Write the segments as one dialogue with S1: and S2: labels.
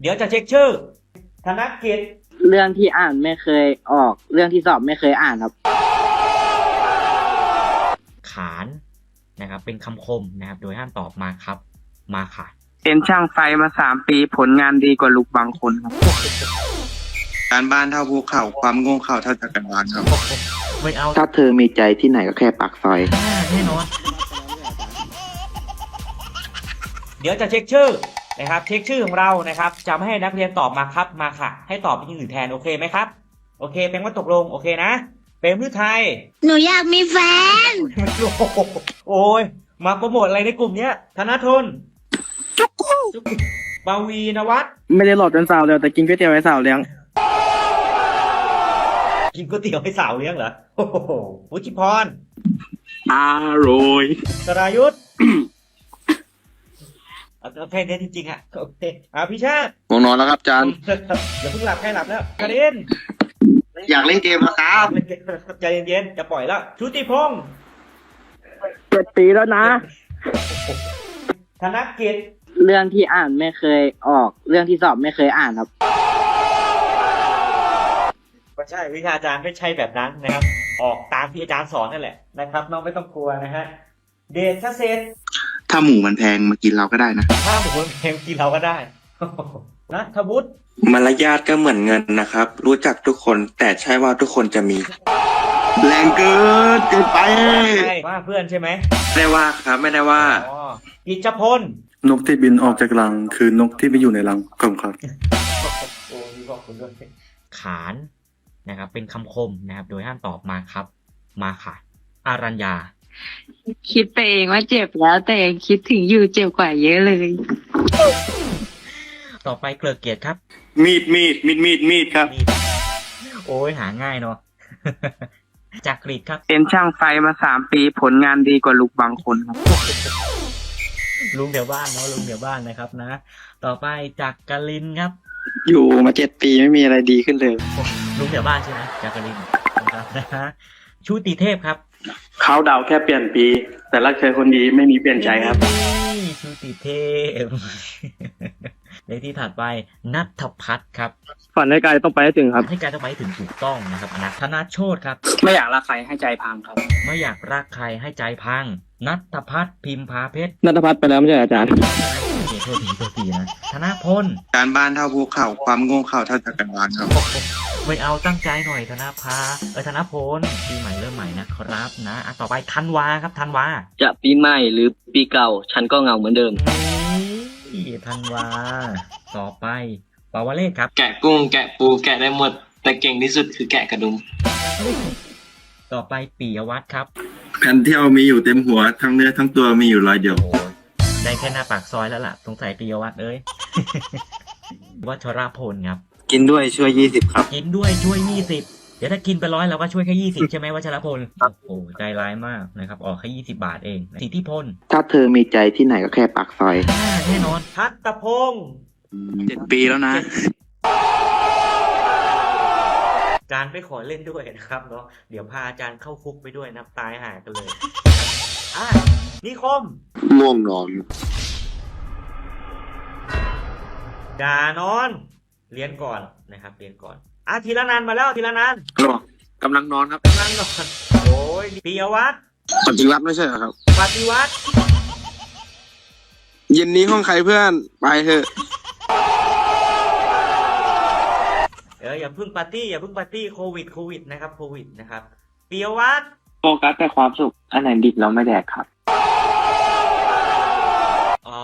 S1: เดี๋ยวจะเช็คชื่อ ธนกิจ
S2: เรื่องที่อ่านไม่เคยออก เรื่องที่สอบไม่เคยอ่านครับ
S1: ขานนะครับ เป็นคำคมนะครับ โดยห้ามตอบมาครับ มาค่ะ
S3: เป็นช่างไฟมาสามปีผลงานดีกว่าลูกบางคนครับ
S4: การบ้านเท่าภูเขาความโง่เข่าเท่าจักรวาลครับ
S1: ไม่เอา
S5: ถ้าเธอมีใจที่ไหนก็แค่ปากซอย
S1: อ่าแน่นอน เดี๋ยวจะเช็คชื่อ นะครับ เช็คชื่อของเรานะครับจะไม่ให้นักเรียนตอบมาครับมาค่ะ ให้ตอบเป็นอย่างอื่นแทนโอเคไหมครับโอเคเป็นว่าตกลงโอเคนะเป็นพืชไทย
S6: หนูอยากมีแฟน
S1: โอ้ยมาโปรโมทอะไรในกลุ่มเนี้ยธนทนจุกบาวีนวัต
S2: ไม่ได้หลอดจนสาวเดียวแต่กินก๋วยเตี๋ยวไว้สาวเลี้ยง
S1: กินก๋วยเตี๋ยวให้สาวเลี้ยงเหรอโอ้โหวุฒิพร
S3: อร่อย
S1: สรายุทธเอา แค่นี้จริงๆอะโอเคอะพี่ชาติ
S4: ผมนอนแล้วครับอาจารย์
S1: อย่าเพิ่งหลับใครหลับแล้วกระเด็น
S4: อยากเล่นเกมนะครับ
S1: ใจเย็นๆจะปล่อยแล้วชุติพงศ์
S2: เจ็ดปีแล้วนะ
S1: ธนกิจ
S2: เรื่องที่อ่านไม่เคยออก เรื่องที่สอบไม่เคยอ่านครับ
S1: ไม่ใช่วิชาอาจารย์ไม่ใช่แบบนั้นนะครับ ออกตามที่อาจารย์สอนนั่นแหละนะครับน้องไม่ต้องกลัวนะฮะเดชเศษ
S4: ถ้าหมูมันแพงมากินเราก็ได้นะ
S1: ถ้าหมูเพลงกินเราก็ได้ นะทวุฒิ
S7: มารยาทก็เหมือนเงินนะครับ รู้จักทุกคนแต่ใช่ว่าทุกคนจะมี
S4: แรงเกินเกินไป
S1: ใช่ว่าเพื่อนใช่ไหม
S7: ไม่ได้ว่าครับไม่ได้ว่า
S1: อ๋อกิจพล
S8: นกที่บินออกจากรัง คือนกที่ไม่อยู่ในรังขอบคุณครับ
S1: โอ้มีบอกคุณด้วยขานนะครับ เป็นคำคมนะครับ โดยห้ามตอบมาครับ มาค่ะ อารัญญา
S6: คิดไปเองว่าเจ็บแล้ว แต่ยังคิดถึงอยู่เจ็บกว่าเยอะเลย
S1: ต่อไปเกลือเกียรติครับ
S7: มีดมีดมีดมีดมีดครับ
S1: นี่โอ้ยหาง่ายเนาะ จากกรีดครับ
S3: เป็นช่างไฟมาสามปีผลงานดีกว่าลูกบางคนครับ
S1: ลุงเดี๋ยวบ้านเนาะลุงเดี๋ยวบ้านนะครับนะ ต่อไปจากกลินครับ
S5: อยู่มาเจ็ดปีไม่มีอะไรดีขึ้นเลย
S1: ลุงเดี๋ยวบ้านใช่ไหมจากกลินนะครับนะฮะชูติเทพครับ
S8: เขาดาวแค่เปลี่ยนปี แต่รักเธอคนดีไม่มีเปลี่ยนใจครับ
S1: นี่ชูติเทพเลขที่ถัดไปนัทพัฒน์ครับ
S2: ฝันในกายต้องไปให้ถึงครับ
S1: ให้การต้องไปให้ถึงถูกต้องนะครับอนัทธนาโชตครับ
S2: ไม่อยากรักใครให้ใจพังครับ
S1: ไม่อยากรักใครให้ใจพัง นัทพัฒน์พิมพาเพชร
S2: นัทพัฒน์ไปแล้วไม่ใช่อาจารย์
S1: โอเคโทษทีโทษทีนะธนพล
S4: การบ้านเท่าภูเขาความโง่เข่าเท่าจักรวาลครับ
S1: ไม่เอาตั้งใจหน่อยธนภาเออธนพลปีใหม่เริ่มใหม่นะครับนะอะต่อไปธันวาครับธันวา
S2: จะปีใหม่หรือปีเก่า ฉันก็เหงาเหมือนเดิม
S1: นี่ธันวา ต่อไปปาวเลศครับ
S7: แกะกุ้งแกะปูแกะได้หมด แต่เก่งที่สุดคือแกะกระดุม
S1: ต่อไปปิยวัฒน์ครับ
S8: แผ่นเที่ยวมีอยู่เต็มหัวทั้งเนื้อทั้งตัวมีอยู่รอยเดียว
S1: โอ้ยได้แค่หน้าปากซอยแล้วล่ะสงสัยปิยวัฒน์เอ้ยวัชรพลครับ
S5: กินด้วยช่วยยี่สิบครับ
S1: กินด้วยช่วยยี่สิบเดี๋ยวถ้ากินไปร้อยเราก็ช่วยแค่ยี่สิบใช่ไหมวัชรพลโอ้โหใจร้ายมากนะครับออกแค่ยี่สิบาทเองสิทธิพล
S5: ถ้าเธอมีใจที่ไหนก็แค่ปากซอย
S1: อ่าแน่นอนทัตตพงศ์
S4: เจ็ดปีแล้วนะ
S1: อาจารย์ไม่ขอเล่นด้วยนะครับเนาะเดี๋ยวพาอาจารย์เข้าคุกไปด้วยนะตายหายกันเลยอะนิคม
S4: ม่วงนอน
S1: อย่านอน เรียนก่อนนะครับ เรียนก่อนอะทีละนันมาแล้วทีละนัน
S4: กำลังนอนครับ
S1: กำลังนอนโอ้ยปิยวัฒน์
S4: ปฏิวัติไม่ใช่เหรอครับ
S1: ปฏิวัติ
S4: เย็นนี้ห้องใครเพื่อนไปเถอะ
S1: เอออย่าเพึ่งปาร์ตี้อย่าเพึ่งปาร์ตี้โควิดโควิดนะครับโควิดนะครับปิยวัฒน์
S2: โฟกัสแต่ความสุขอันไหนดิบเราไม่แดกครับ
S1: อ๋อ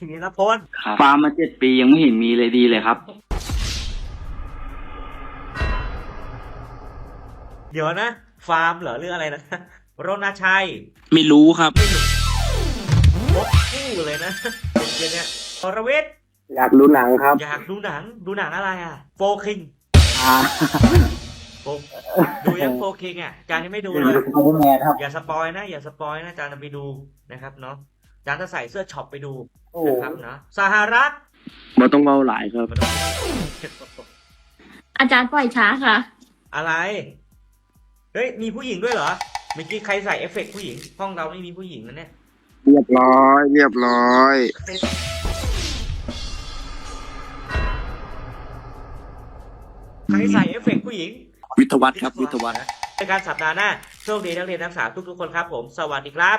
S1: ทีนี้นะพล
S2: ฟาร์มมาเจ็ดปียังไม่เห็นมีเลยดีเลยครับ
S1: เดี๋ยวนะ ฟาร์มเหรอเรื่องอะไรนะรณชัย
S4: ไม่รู้ครับ
S1: พบคู่เลยนะเดี๋ยวเนี่ยอรเวท
S2: อยากดูหนังครับ
S1: อยากดูหนังดูหนังอะไรอะโฟคิง
S2: อ่า
S1: โฟดูยังโฟคิงอะอาจารย์ยังไม่ดูเลย
S2: แมนครับ
S1: อย่าสปอยนะ อย่าสปอยนะอาจารย์จะไปดูนะครับเนาะอา จานจะใส่เสื้อช็อปไปดูนะครับนะสหรัฐ
S2: มาต้องเมาหลายครับ
S6: อาจารย์ปล่อยช้าค่ะ
S1: อะไร เฮ้ย มีผู้หญิงด้วยเหรอ เมื่อกี้ใครใส่เอฟเฟกผู้หญิง ห้องเราไม่มีผู้หญิงนะเนี่ย
S4: เรียบร้อย เรียบร้อย
S1: ใครใส่เอฟเฟกผู้หญิง
S9: วิทวัตครับ วิทวัตน์
S1: ในการสัปดาห์หน้า โชคดีนักเรียนนักศึกษาทุกๆคนครับผม สวัสดีครับ